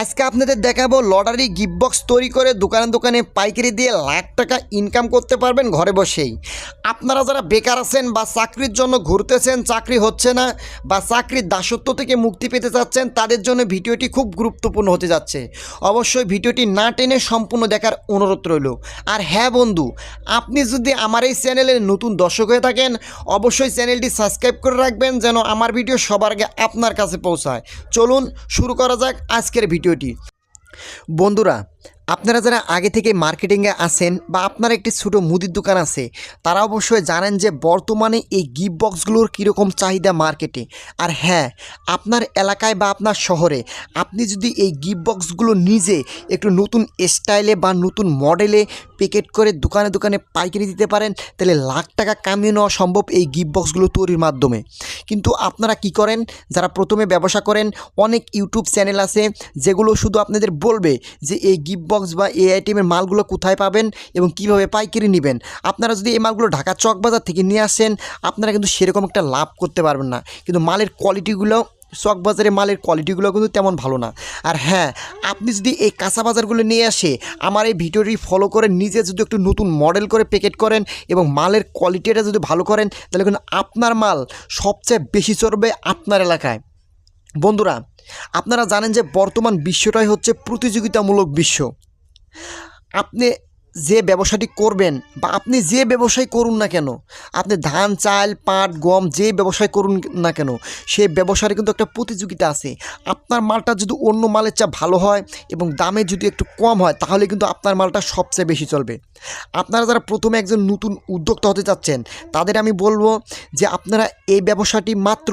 আজকে আপনাদের দেখাবো লটারি গিফট বক্স তৈরি করে দোকানে দোকানে পাইকারি দিয়ে লাখ টাকা ইনকাম করতে পারবেন ঘরে বসেই। আপনারা যারা বেকার আছেন বা চাকরির জন্য ঘুরতেছেন, চাকরি হচ্ছে না বা চাকরির দাসত্ব থেকে মুক্তি পেতে চাচ্ছেন, তাদের জন্য ভিডিওটি খুব গুরুত্বপূর্ণ হতে যাচ্ছে। অবশ্যই ভিডিওটি না টেনে সম্পূর্ণ দেখার অনুরোধ রইল। আর হ্যাঁ বন্ধু, আপনি যদি আমার এই চ্যানেলের নতুন দর্শক হয়ে থাকেন, অবশ্যই চ্যানেলটি সাবস্ক্রাইব করে রাখবেন যেন আমার ভিডিও সবার আগে আপনার কাছে পৌঁছায়। চলুন, শুরু করা যাক আজকের ভিডিওটি। বন্ধুরা আপনারা যারা আগে থেকে মার্কেটিংয়ে আসেন বা আপনার একটি ছোটো মুদির দোকান আছে, তারা অবশ্যই জানেন যে বর্তমানে এই গিফট বক্সগুলোর কীরকম চাহিদা মার্কেটে। আর হ্যাঁ আপনার এলাকায় বা আপনার শহরে আপনি যদি এই গিফট বক্সগুলো নিজে একটু নতুন স্টাইলে বা নতুন মডেলে প্যাকেট করে দোকানে দোকানে পাইকারি দিতে পারেন, তাহলে লাখ টাকা কামিয়ে নেওয়া সম্ভব এই গিফট বক্সগুলো তৈরির মাধ্যমে। কিন্তু আপনারা কি করেন? যারা প্রথমে ব্যবসা করেন, অনেক ইউটিউব চ্যানেল আছে যেগুলো শুধু আপনাদের বলবে যে এই গিফট বক্স বা এই আইটেমের মালগুলো কোথায় পাবেন এবং কীভাবে পাইকারি নেবেন? আপনারা যদি এই মালগুলো ঢাকা চক বাজার থেকে নিয়ে আসেন, আপনারা কিন্তু সেরকম একটা লাভ করতে পারবেন না। কিন্তু মালের কোয়ালিটিগুলো চক বাজারে মালের কোয়ালিটিগুলো কিন্তু তেমন ভালো না। আর হ্যাঁ আপনি যদি এই কাঁচা বাজারগুলো নিয়ে আসে, আমার এই ভিডিওটি ফলো করে নিজে যদি একটু নতুন মডেল করে প্যাকেট করেন এবং মালের কোয়ালিটিটা যদি ভালো করেন, তাহলে কিন্তু আপনার মাল সবচেয়ে বেশি চড়বে আপনার এলাকায়। বন্ধুরা, আপনারা জানেন যে বর্তমান বিশ্বটাই হচ্ছে প্রতিযোগিতামূলক বিশ্ব। আপনি যে ব্যবসাটি করবেন বা আপনি যে ব্যবসায় করুন না কেন, আপনি ধান, চাল, পাট, গম যে ব্যবসায় করুন না কেন, সেই ব্যবসার কিন্তু একটা প্রতিযোগিতা আছে। আপনার মালটা যদি অন্য মালের চা ভালো হয় এবং দামে যদি একটু কম হয়, তাহলে কিন্তু আপনার মালটা সবচেয়ে বেশি চলবে। আপনারা যারা প্রথমে একজন নতুন উদ্যোক্তা হতে চাচ্ছেন, তাদের আমি বলব যে আপনারা এই ব্যবসাটি মাত্র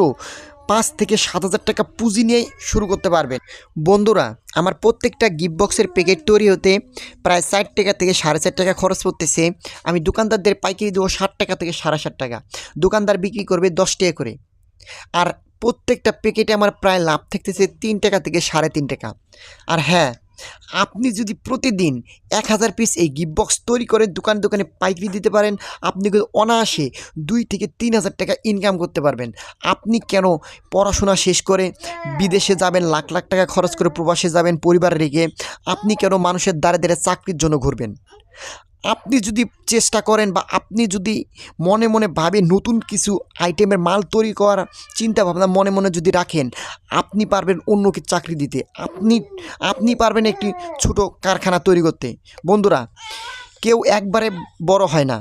পাঁচ থেকে সাত হাজার টাকা পুঁজি নিয়ে শুরু করতে পারবেন। বন্ধুরা, আমার প্রত্যেকটা গিফট বক্সের প্যাকেট তৈরি হতে প্রায় ষাট টাকা থেকে সাড়ে চার টাকা খরচ পড়তেছে। আমি দোকানদারদের পাইকারি দেবো ষাট টাকা থেকে সাড়ে ষাট টাকা। দোকানদার বিক্রি করবে দশ টাকা করে। আর প্রত্যেকটা প্যাকেটে আমার প্রায় লাভ থাকতেছে তিন টাকা থেকে সাড়ে তিন টাকা। আর হ্যাঁ আপনি যদি প্রতিদিন এক হাজার পিস এই গিফট বক্স তৈরি করে দোকানে দোকানে পাইকারি দিতে পারেন, আপনি কিন্তু অনায়াসে দুই থেকে তিন হাজার টাকা ইনকাম করতে পারবেন। আপনি কেন পড়াশোনা শেষ করে বিদেশে যাবেন, লাখ লাখ টাকা খরচ করে প্রবাসে যাবেন পরিবার রেখে, আপনি কেন মানুষের দ্বারে দ্বারে চাকরির জন্য ঘুরবেন? আপনি যদি চেষ্টা করেন বা আপনি যদি মনে মনে ভাবে নতুন কিছু আইটেমের মাল তৈরি করার চিন্তা ভাবনা মনে মনে যদি রাখেন, আপনি পারবেন অন্যকে চাকরি দিতে। আপনি আপনি পারবেন একটি ছোট কারখানা তৈরি করতে। বন্ধুরা, কেউ একবারে বড় হয় না।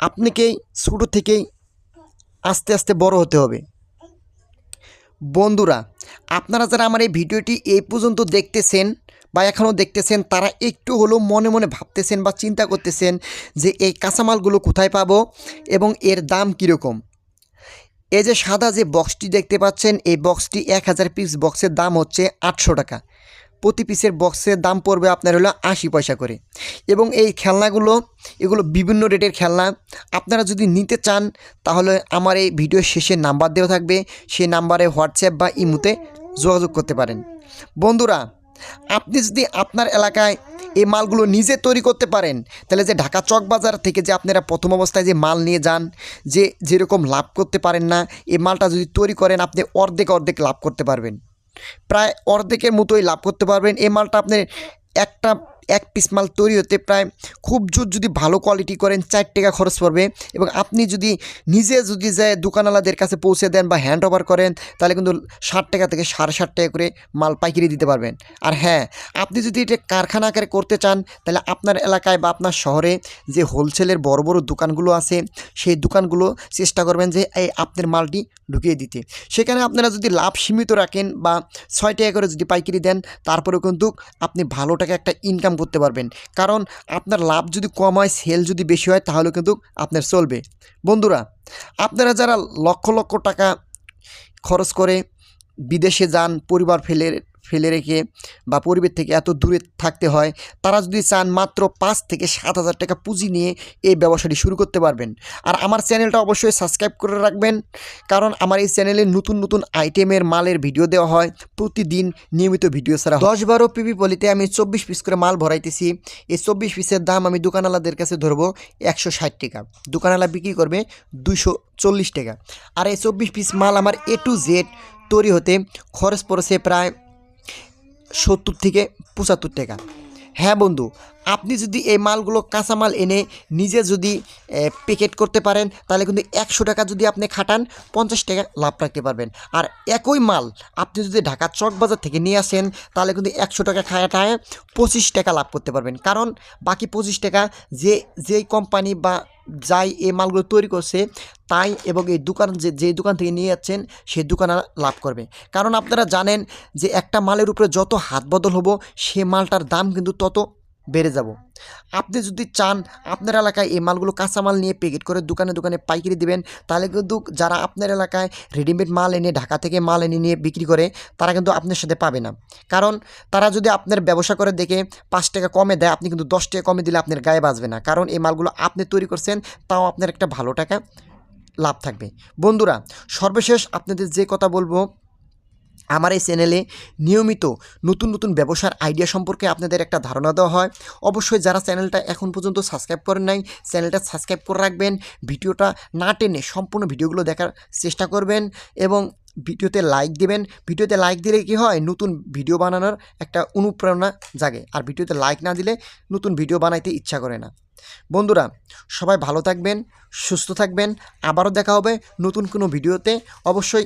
আপনাকেই ছোটো থেকেই আস্তে আস্তে বড় হতে হবে। বন্ধুরা, আপনারা যারা আমার এই ভিডিওটি এই পর্যন্ত দেখতেছেন বা এখনও দেখতেছেন, তারা একটু হলেও মনে মনে ভাবতেছেন বা চিন্তা করতেছেন যে এই কাঁচামালগুলো কোথায় পাবো এবং এর দাম কীরকম। এই যে সাদা যে বক্সটি দেখতে পাচ্ছেন, এই বক্সটি এক হাজার পিস বক্সের দাম হচ্ছে আটশো টাকা। প্রতি পিসের বক্সের দাম পড়বে আপনার হলো আশি পয়সা করে। এবং এই খেলনাগুলো, এগুলো বিভিন্ন রেটের খেলনা। আপনারা যদি নিতে চান, তাহলে আমার এই ভিডিও শেষে নাম্বার দেওয়া থাকবে। সেই নাম্বারে হোয়াটসঅ্যাপ বা ইমুতে যোগাযোগ করতে পারেন। বন্ধুরা আপনি যদি আপনার এলাকায় এই মালগুলো নিজে তৈরি করতে পারেন, তাহলে যে ঢাকা চক বাজার থেকে যে আপনারা প্রথম অবস্থায় যে মাল নিয়ে যান, যে যেরকম লাভ করতে পারেন না, এই মালটা যদি তৈরি করেন, আপনি অর্ধেক অর্ধেক লাভ করতে পারবেন। প্রায় অর্ধেকের মতোই লাভ করতে পারবেন। এই মালটা আপনি একটা এক পিস মাল তৈরি হতে প্রায় খুব জোর যদি ভালো কোয়ালিটি করেন, চার টাকা খরচ পড়বে। এবং আপনি যদি নিজে যদি যায় দোকানওয়ালাদের কাছে পৌঁছে দেন বা হ্যান্ড ওভার করেন, তাহলে কিন্তু ষাট টাকা থেকে সাড়ে ষাট টাকা করে মাল পাইকারি দিতে পারবেন। আর হ্যাঁ আপনি যদি এটা কারখানা আকারে করতে চান, তাহলে আপনার এলাকায় বা আপনার শহরে যে হোলসেলের বড় বড় দোকানগুলো আছে, সেই দোকানগুলো চেষ্টা করবেন যে এই আপনার মালটি ঢুকিয়ে দিতে। সেখানে আপনারা যদি লাভ সীমিত রাখেন বা ছয় টাকা করে যদি পাইকারি দেন, তারপরেও কিন্তু আপনি ভালো টাকা একটা ইনকাম করতে পারবেন। কারণ আপনার লাভ যদি কম হয় সেল যদি বেশি হয়, তাহলে কিন্তু আপনার চলবে। বন্ধুরা, আপনারা যারা লক্ষ লক্ষ টাকা খরচ করে বিদেশে যান, পরিবার ফেলে ফেলে রেখে বা পরিবার থেকে এত দূরে থাকতে হয়, তারা যদি চান মাত্র পাঁচ থেকে সাত হাজার টাকা পুঁজি নিয়ে এই ব্যবসাটি শুরু করতে পারবেন। আর আমার চ্যানেলটা অবশ্যই সাবস্ক্রাইব করে রাখবেন, কারণ আমার এই চ্যানেলে নতুন নতুন আইটেমের মালের ভিডিও দেওয়া হয়। প্রতিদিন নিয়মিত ভিডিও ছাড়া দশ বারো পিপি পলিতে আমি চব্বিশ পিস করে মাল ভরাইতেছি। এই চব্বিশ পিসের দাম আমি দোকানওয়ালাদের কাছে ধরবো একশো ষাট টাকা। দোকানওয়ালা বিক্রি করবে দুশো চল্লিশ টাকা। আর এই চব্বিশ পিস মাল আমার এ টু জেড তৈরি হতে খরচ পড়েছে প্রায় সত্তর থেকে পঁচাত্তর টাকা। হ্যাঁ বন্ধু আপনি যদি এই মালগুলো কাঁচামাল এনে নিজে যদি প্যাকেট করতে পারেন, তাহলে কিন্তু একশো টাকা যদি আপনি খাটান, পঞ্চাশ টাকা লাভ রাখতে পারবেন। আর একই মাল আপনি যদি ঢাকা চক বাজার থেকে নিয়ে আসেন, তাহলে কিন্তু একশো টাকা খাটায় পঁচিশ টাকা লাভ করতে পারবেন। কারণ বাকি পঁচিশ টাকা যে, যেই কোম্পানি বা যাই এই মালগুলো তৈরি করছে, তাই এবং এই দোকান যে যে দোকান থেকে নিয়ে যাচ্ছেন, সেই দোকান লাভ করবে। কারণ আপনারা জানেন যে একটা মালের উপরে যত হাত বদল হব, সে মালটার দাম কিন্তু তত বেড়ে যাব। আপনি যদি চান আপনার এলাকায় এই মালগুলো কাঁচামাল নিয়ে প্যাকেট করে দোকানে দোকানে পাইকারি দিবেন, তাহলে কিন্তু যারা আপনার এলাকায় রেডিমেড মাল এনে ঢাকা থেকে মাল এনে নিয়ে বিক্রি করে, তারা কিন্তু আপনার সাথে পাবে না। কারণ তারা যদি আপনার ব্যবসা করে দেখে পাঁচ টাকা কমে দেয়, আপনি কিন্তু দশ টাকা কমে দিলে আপনার গায়ে বাঁচবে না। কারণ এই মালগুলো আপনি তৈরি করছেন, তাও আপনার একটা ভালো টাকা লাভ থাকবে। বন্ধুরা, সর্বশেষ আপনাদের যে কথা বলব আমার এই চ্যানেলে নিয়মিত নতুন নতুন ব্যবসার আইডিয়া সম্পর্কে আপনাদের একটা ধারণা দেওয়া হয়। অবশ্যই যারা চ্যানেলটা এখন পর্যন্ত সাবস্ক্রাইব করেন নাই চ্যানেলটা সাবস্ক্রাইব করে রাখবেন। ভিডিওটা না টেনে সম্পূর্ণ ভিডিওগুলো দেখার চেষ্টা করবেন এবং ভিডিওতে লাইক দেবেন। ভিডিওতে লাইক দিলে কি হয়? নতুন ভিডিও বানানোর একটা অনুপ্রেরণা জাগে। আর ভিডিওতে লাইক না দিলে নতুন ভিডিও বানাইতে ইচ্ছা করে না। বন্ধুরা, সবাই ভালো থাকবেন, সুস্থ থাকবেন। আবারও দেখা হবে নতুন কোনো ভিডিওতে অবশ্যই